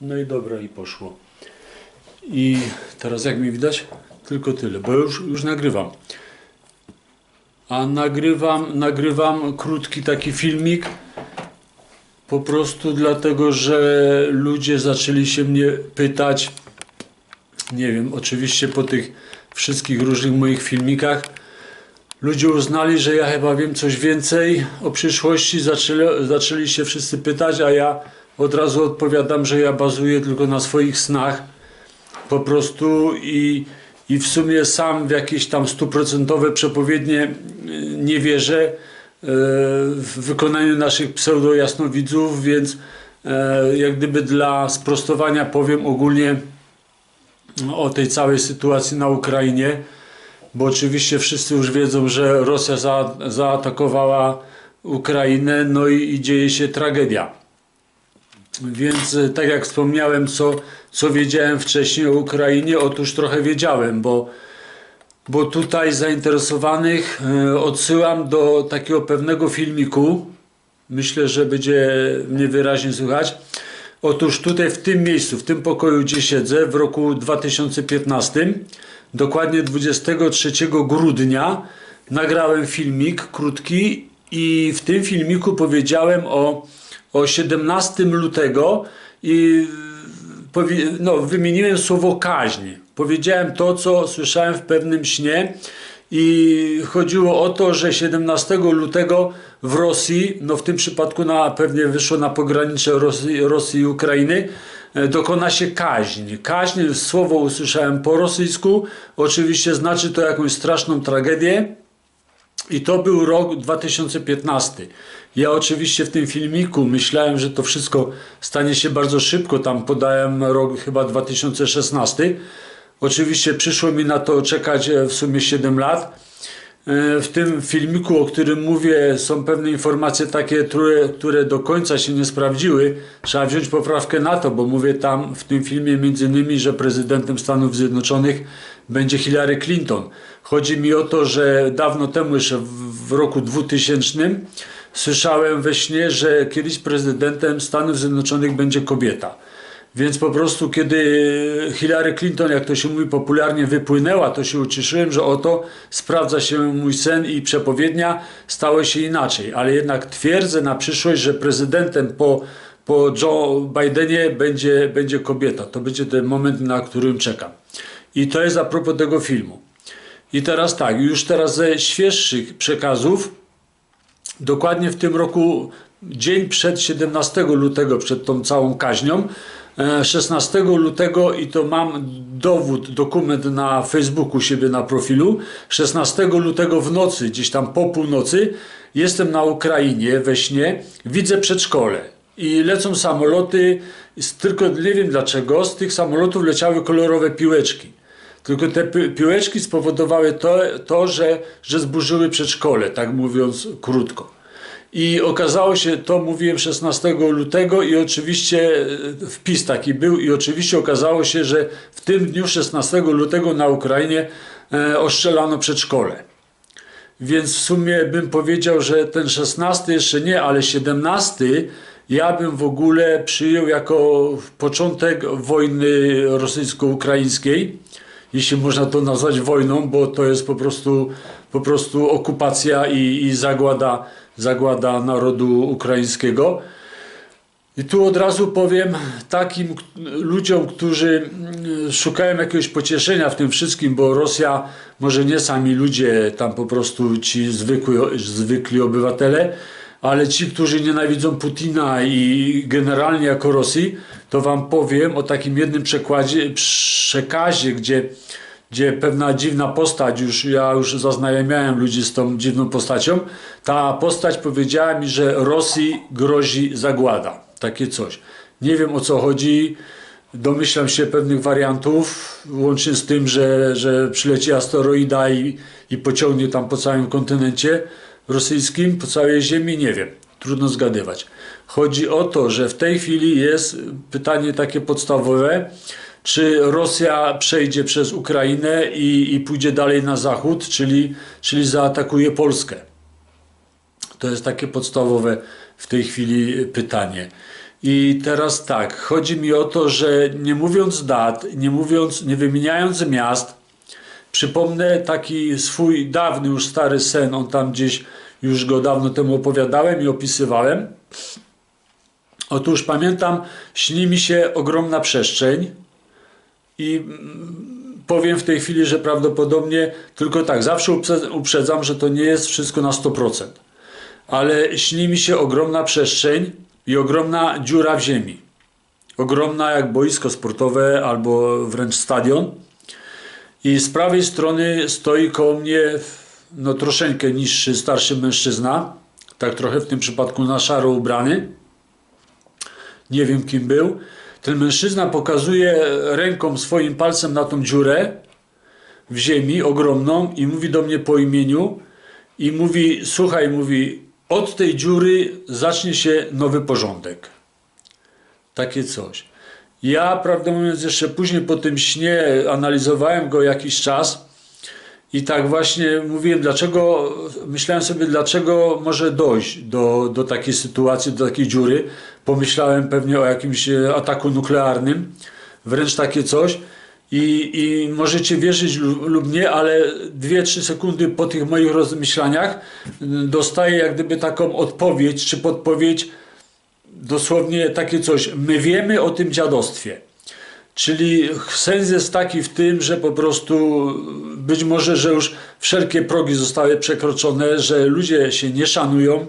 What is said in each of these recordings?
No i dobra, i poszło. I teraz jak mi widać? Tylko tyle, bo już, już nagrywam. A nagrywam, nagrywam krótki taki filmik po prostu dlatego, że ludzie zaczęli się mnie pytać, nie wiem, oczywiście po tych wszystkich różnych moich filmikach, ludzie uznali, że ja chyba wiem coś więcej o przyszłości, zaczęli, zaczęli się wszyscy pytać, a ja od razu odpowiadam, że ja bazuję tylko na swoich snach po prostu i, i w sumie sam w jakieś tam stuprocentowe przepowiednie y, nie wierzę e, w wykonaniu naszych pseudo-jasnowidzów, więc e, jak gdyby dla sprostowania powiem ogólnie o tej całej sytuacji na Ukrainie, bo oczywiście wszyscy już wiedzą, że Rosja za, zaatakowała Ukrainę, no i, i dzieje się tragedia. Więc e, tak jak wspomniałem, co, co wiedziałem wcześniej o Ukrainie, otóż trochę wiedziałem, bo, bo tutaj zainteresowanych e, odsyłam do takiego pewnego filmiku. Myślę, że będzie mnie wyraźnie słychać. Otóż tutaj w tym miejscu, w tym pokoju, gdzie siedzę, w roku 2015, dokładnie 23 grudnia, nagrałem filmik krótki i w tym filmiku powiedziałem o, o 17 lutego i no, wymieniłem słowo kaźń. Powiedziałem to, co słyszałem w pewnym śnie i chodziło o to, że 17 lutego w Rosji, no w tym przypadku na, pewnie wyszło na pogranicze Rosji, Rosji i Ukrainy, dokona się kaźń. Kaźń, słowo usłyszałem po rosyjsku, oczywiście znaczy to jakąś straszną tragedię i to był rok 2015. Ja oczywiście w tym filmiku myślałem, że to wszystko stanie się bardzo szybko, tam podałem rok chyba 2016. Oczywiście przyszło mi na to czekać e, w sumie 7 lat. E, W tym filmiku, o którym mówię, są pewne informacje takie, które, które do końca się nie sprawdziły. Trzeba wziąć poprawkę na to, bo mówię tam w tym filmie między innymi, że prezydentem Stanów Zjednoczonych będzie Hillary Clinton. Chodzi mi o to, że dawno temu, jeszcze w, w roku 2000, słyszałem we śnie, że kiedyś prezydentem Stanów Zjednoczonych będzie kobieta. Więc po prostu, kiedy Hillary Clinton, jak to się mówi popularnie, wypłynęła, to się ucieszyłem, że oto sprawdza się mój sen i przepowiednia, stało się inaczej. Ale jednak twierdzę na przyszłość, że prezydentem po, po Joe Bidenie będzie, będzie kobieta. To będzie ten moment, na którym czekam. I to jest a propos tego filmu. I teraz tak, już teraz ze świeższych przekazów, dokładnie w tym roku, dzień przed 17 lutego, przed tą całą kaźnią, 16 lutego i to mam dowód, dokument na Facebooku siebie na profilu. 16 lutego w nocy, gdzieś tam po północy, jestem na Ukrainie we śnie, widzę przedszkole i lecą samoloty, tylko nie wiem dlaczego, z tych samolotów leciały kolorowe piłeczki. Tylko te pi- piłeczki spowodowały to, to że, że zburzyły przedszkole, tak mówiąc krótko. I okazało się, to mówiłem 16 lutego i oczywiście e, wpis taki był i oczywiście okazało się, że w tym dniu 16 lutego na Ukrainie e, ostrzelano przedszkole. Więc w sumie bym powiedział, że ten 16 jeszcze nie, ale 17 ja bym w ogóle przyjął jako początek wojny rosyjsko-ukraińskiej, jeśli można to nazwać wojną, bo to jest po prostu, po prostu okupacja i, i zagłada, zagłada narodu ukraińskiego. I tu od razu powiem takim ludziom, którzy mm, szukają jakiegoś pocieszenia w tym wszystkim, bo Rosja, może nie sami ludzie, tam po prostu ci zwykły, zwykli obywatele, ale ci, którzy nienawidzą Putina i generalnie jako Rosji, to wam powiem o takim jednym przekładzie, przekazie, gdzie, gdzie pewna dziwna postać, już ja już zaznajamiałem ludzi z tą dziwną postacią, ta postać powiedziała mi, że Rosji grozi zagłada. Takie coś. Nie wiem o co chodzi. Domyślam się pewnych wariantów, łącznie z tym, że, że przyleci asteroida i, i pociągnie tam po całym kontynencie rosyjskim, po całej Ziemi, nie wiem. Trudno zgadywać. Chodzi o to, że w tej chwili jest pytanie takie podstawowe, czy Rosja przejdzie przez Ukrainę i, i pójdzie dalej na zachód, czyli, czyli zaatakuje Polskę. To jest takie podstawowe w tej chwili pytanie. I teraz tak, chodzi mi o to, że nie mówiąc dat, nie mówiąc, nie wymieniając miast, przypomnę taki swój dawny, już stary sen, on tam gdzieś już go dawno temu opowiadałem i opisywałem. Otóż pamiętam, śni mi się ogromna przestrzeń i mm, powiem w tej chwili, że prawdopodobnie tylko tak, zawsze uprzedz- uprzedzam, że to nie jest wszystko na 100%. Ale śni mi się ogromna przestrzeń i ogromna dziura w ziemi. Ogromna jak boisko sportowe albo wręcz stadion. I z prawej strony stoi koło mnie no troszeczkę niższy, starszy mężczyzna. Tak trochę w tym przypadku na szaro ubrany nie wiem kim był. Ten mężczyzna pokazuje ręką swoim palcem na tą dziurę w ziemi ogromną i mówi do mnie po imieniu i mówi, słuchaj, mówi, od tej dziury zacznie się nowy porządek. Takie coś. Ja, prawdę mówiąc, jeszcze później po tym śnie analizowałem go jakiś czas i tak właśnie mówiłem, dlaczego, myślałem sobie, dlaczego może dojść do, do takiej sytuacji, do takiej dziury. Pomyślałem pewnie o jakimś e, ataku nuklearnym, wręcz takie coś. I, i możecie wierzyć lub, nie, ale 2-3 sekundy po tych moich rozmyślaniach mm, dostaję jak gdyby taką odpowiedź czy podpowiedź, dosłownie takie coś. My wiemy o tym dziadostwie. Czyli sens jest taki w tym, że po prostu być może, że już wszelkie progi zostały przekroczone, że ludzie się nie szanują,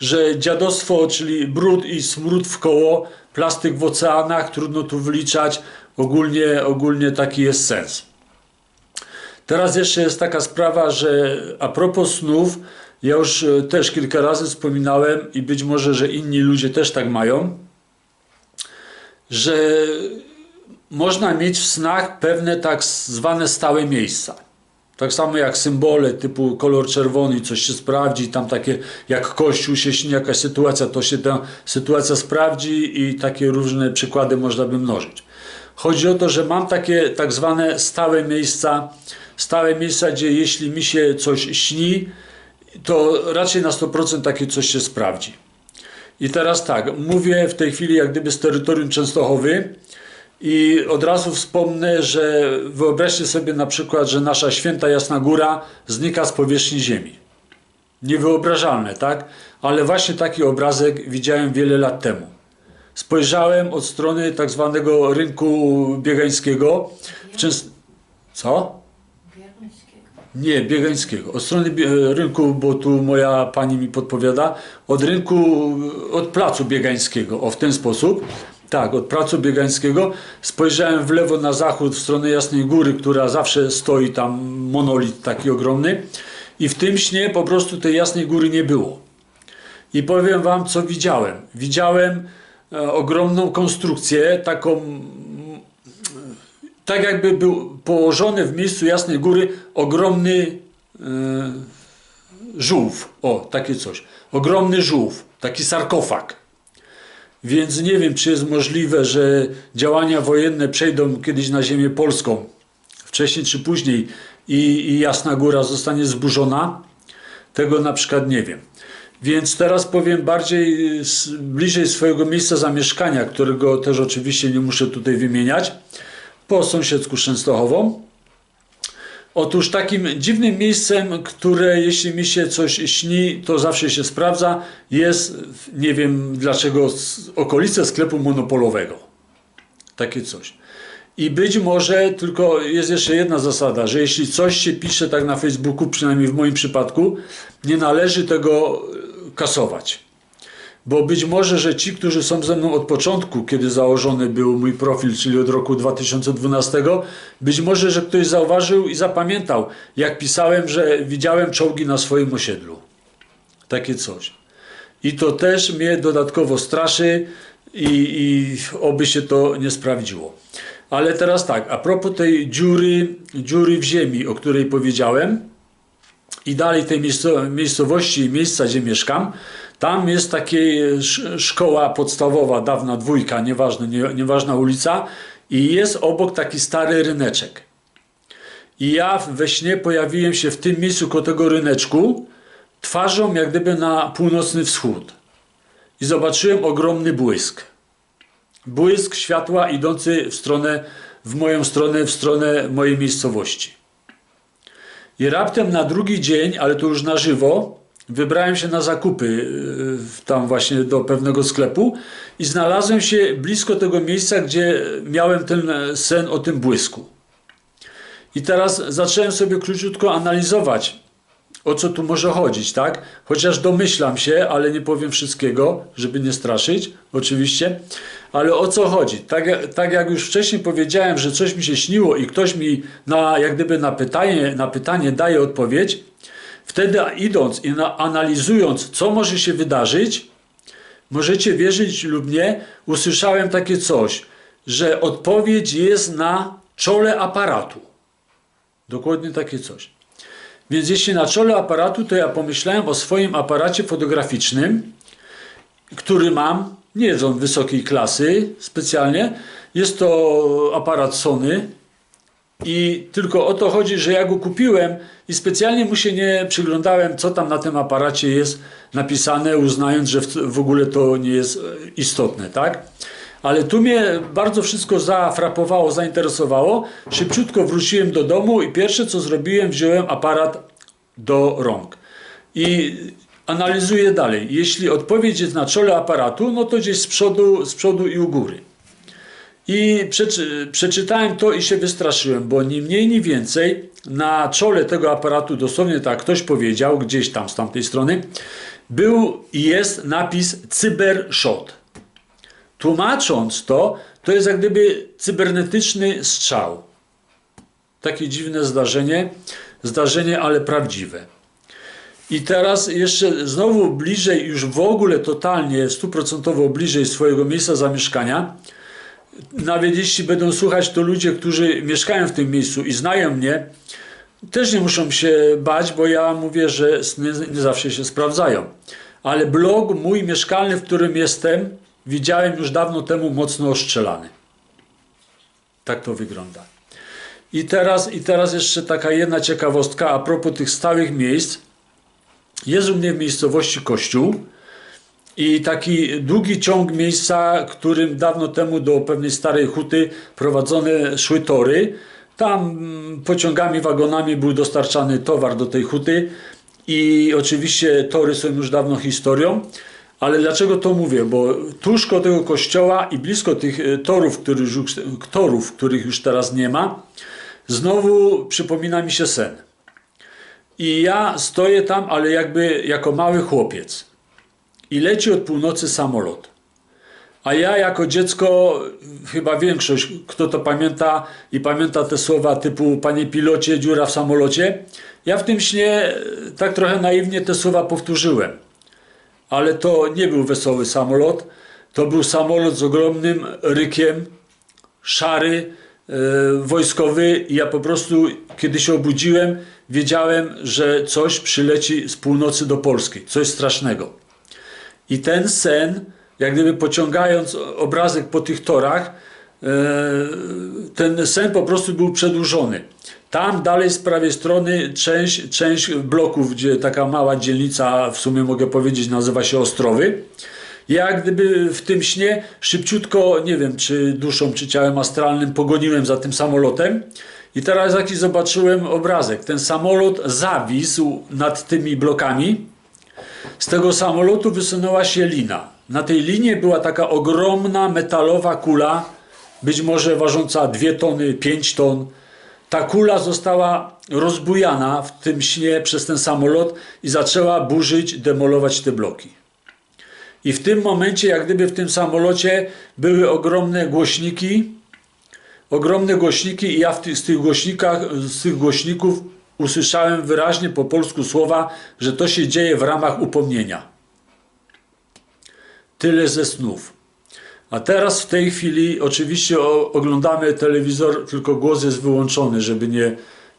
że dziadostwo, czyli brud i smród w koło, plastyk w oceanach, trudno tu wyliczać, ogólnie, ogólnie taki jest sens. Teraz jeszcze jest taka sprawa, że a propos snów, ja już e, też kilka razy wspominałem i być może, że inni ludzie też tak mają, że można mieć w snach pewne tak zwane stałe miejsca. Tak samo jak symbole typu kolor czerwony, coś się sprawdzi, tam takie jak kościół się śni, jakaś sytuacja, to się ta sytuacja sprawdzi i takie różne przykłady można by mnożyć. Chodzi o to, że mam takie tak zwane stałe miejsca, stałe miejsca, gdzie jeśli mi się coś śni, to raczej na 100% takie coś się sprawdzi. I teraz tak, mówię w tej chwili jak gdyby z terytorium Częstochowy i od razu wspomnę, że wyobraźcie sobie na przykład, że nasza święta Jasna Góra znika z powierzchni Ziemi. Niewyobrażalne, tak? Ale właśnie taki obrazek widziałem wiele lat temu. Spojrzałem od strony tak zwanego rynku biegańskiego. W Częst... Co? Nie, biegańskiego. Od strony rynku, bo tu moja pani mi podpowiada, od rynku, od placu biegańskiego, o w ten sposób. Tak, od placu biegańskiego. Spojrzałem w lewo na zachód, w stronę Jasnej Góry, która zawsze stoi tam, monolit taki ogromny. I w tym śnie po prostu tej Jasnej Góry nie było. I powiem wam, co widziałem. Widziałem e, ogromną konstrukcję, taką tak jakby był położony w miejscu Jasnej Góry ogromny e, żółw. O, takie coś. Ogromny żółw, taki sarkofag. Więc nie wiem, czy jest możliwe, że działania wojenne przejdą kiedyś na ziemię polską, wcześniej czy później, i, i Jasna Góra zostanie zburzona. Tego na przykład nie wiem. Więc teraz powiem bardziej bliżej swojego miejsca zamieszkania, którego też oczywiście nie muszę tutaj wymieniać, po sąsiedzku z Częstochową. Otóż takim dziwnym miejscem, które jeśli mi się coś śni, to zawsze się sprawdza, jest, nie wiem dlaczego, okolice sklepu monopolowego. Takie coś. I być może tylko jest jeszcze jedna zasada, że jeśli coś się pisze tak na Facebooku, przynajmniej w moim przypadku, nie należy tego e, kasować. Bo być może, że ci, którzy są ze mną od początku, kiedy założony był mój profil, czyli od roku 2012, być może, że ktoś zauważył i zapamiętał, jak pisałem, że widziałem czołgi na swoim osiedlu. Takie coś. I to też mnie dodatkowo straszy i, i oby się to nie sprawdziło. Ale teraz tak, a propos tej dziury, dziury w ziemi, o której powiedziałem, i dalej tej miejsco- miejscowości, miejsca, gdzie mieszkam, tam jest taka szkoła podstawowa, dawna dwójka, nieważne, nie, nieważna ulica i jest obok taki stary ryneczek. I ja we śnie pojawiłem się w tym miejscu koło tego ryneczku, twarzą jak gdyby na północny wschód. I zobaczyłem ogromny błysk. błysk światła idący w stronę, w moją stronę, w stronę mojej miejscowości. I raptem na drugi dzień, ale to już na żywo, wybrałem się na zakupy yy, tam właśnie do pewnego sklepu i znalazłem się blisko tego miejsca, gdzie miałem ten sen o tym błysku. I teraz zacząłem sobie króciutko analizować, o co tu może chodzić, tak? Chociaż domyślam się, ale nie powiem wszystkiego, żeby nie straszyć, oczywiście. Ale o co chodzi? Tak, tak jak już wcześniej powiedziałem, że coś mi się śniło i ktoś mi na, jak gdyby na pytanie, na pytanie daje odpowiedź, wtedy idąc i na, analizując, co może się wydarzyć, możecie wierzyć lub nie, usłyszałem takie coś, że odpowiedź jest na czole aparatu. Dokładnie takie coś. Więc jeśli na czole aparatu, to ja pomyślałem o swoim aparacie fotograficznym, który mam, nie jest on wysokiej klasy specjalnie, jest to aparat Sony i tylko o to chodzi, że ja go kupiłem i specjalnie mu się nie przyglądałem, co tam na tym aparacie jest napisane, uznając, że w, ogóle to nie jest e, istotne, tak? Ale tu mnie bardzo wszystko zafrapowało, zainteresowało. Szybciutko wróciłem do domu i pierwsze co zrobiłem, wziąłem aparat do rąk. I analizuję dalej. Jeśli odpowiedź jest na czole aparatu, no to gdzieś z przodu, z przodu i u góry. I przeczy, przeczytałem to i się wystraszyłem, bo ni mniej, ni więcej na czole tego aparatu, dosłownie tak ktoś powiedział, gdzieś tam z tamtej strony, był i jest napis Cybershot. Tłumacząc to, to jest jak gdyby cybernetyczny strzał. Takie dziwne zdarzenie, zdarzenie, ale prawdziwe. I teraz jeszcze znowu bliżej, już w ogóle totalnie, stuprocentowo bliżej swojego miejsca zamieszkania, nawet jeśli będą słuchać to ludzie, którzy mieszkają w tym miejscu i znają mnie, też nie muszą się bać, bo ja mówię, że sny nie zawsze się sprawdzają. Ale blog mój mieszkalny, w którym jestem, widziałem już dawno temu mocno ostrzelany. Tak to wygląda. I teraz, I teraz jeszcze taka jedna ciekawostka a propos tych stałych miejsc. Jest u mnie w miejscowości kościół i taki długi ciąg miejsca, którym dawno temu do pewnej starej huty prowadzone szły tory. Tam mm, pociągami, wagonami był dostarczany towar do tej huty i oczywiście tory są już dawno historią. Ale dlaczego to mówię? Bo tuż koło tego kościoła i blisko tych e, torów, torów, których już teraz nie ma, znowu przypomina mi się sen. I ja stoję tam, ale jakby jako mały chłopiec. I leci od północy samolot. A ja jako dziecko, chyba większość, kto to pamięta i pamięta te słowa typu panie pilocie, dziura w samolocie, ja w tym śnie e, tak trochę naiwnie te słowa powtórzyłem. Ale to nie był wesoły samolot, to był samolot z ogromnym rykiem, szary, e, wojskowy i ja po prostu, kiedy się obudziłem, wiedziałem, że coś przyleci z północy do Polski, coś strasznego. I ten sen, jak gdyby pociągając obrazek po tych torach, e, ten sen po prostu był przedłużony. Tam dalej z prawej strony część, część bloków, gdzie taka mała dzielnica, w sumie mogę powiedzieć, nazywa się Ostrowy. Ja jak gdyby w tym śnie szybciutko, nie wiem czy duszą, czy ciałem astralnym, pogoniłem za tym samolotem. I teraz jaki zobaczyłem obrazek. Ten samolot zawisł nad tymi blokami. Z tego samolotu wysunęła się lina. Na tej linie była taka ogromna metalowa kula, być może ważąca 2 tony, 5 ton. Ta kula została rozbujana w tym śnie przez ten samolot i zaczęła burzyć, demolować te bloki. I w tym momencie, jak gdyby w tym samolocie były ogromne głośniki, ogromne głośniki i ja w tych, z, tych głośnikach, z tych głośników usłyszałem wyraźnie po polsku słowa, że to się dzieje w ramach upomnienia. Tyle ze snów. A teraz w tej chwili oczywiście oglądamy telewizor, tylko głos jest wyłączony, żeby nie,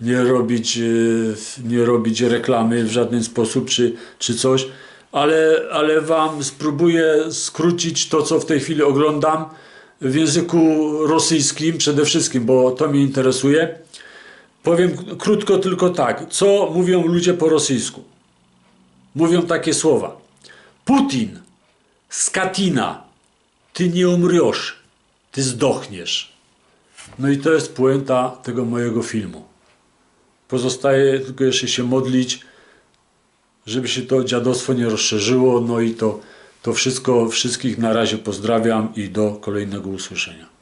nie, robić, yy, nie robić reklamy w żaden sposób czy, czy coś. Ale, ale Wam spróbuję skrócić to, co w tej chwili oglądam w języku rosyjskim przede wszystkim, bo to mnie interesuje. Powiem krótko tylko tak. Co mówią ludzie po rosyjsku? Mówią takie słowa. Putin, skatina, ty nie umrzesz. ty zdochniesz. No i to jest puenta tego mojego filmu. Pozostaje tylko jeszcze się modlić, żeby się to dziadostwo nie rozszerzyło. No i to, to wszystko, wszystkich na razie pozdrawiam i do kolejnego usłyszenia.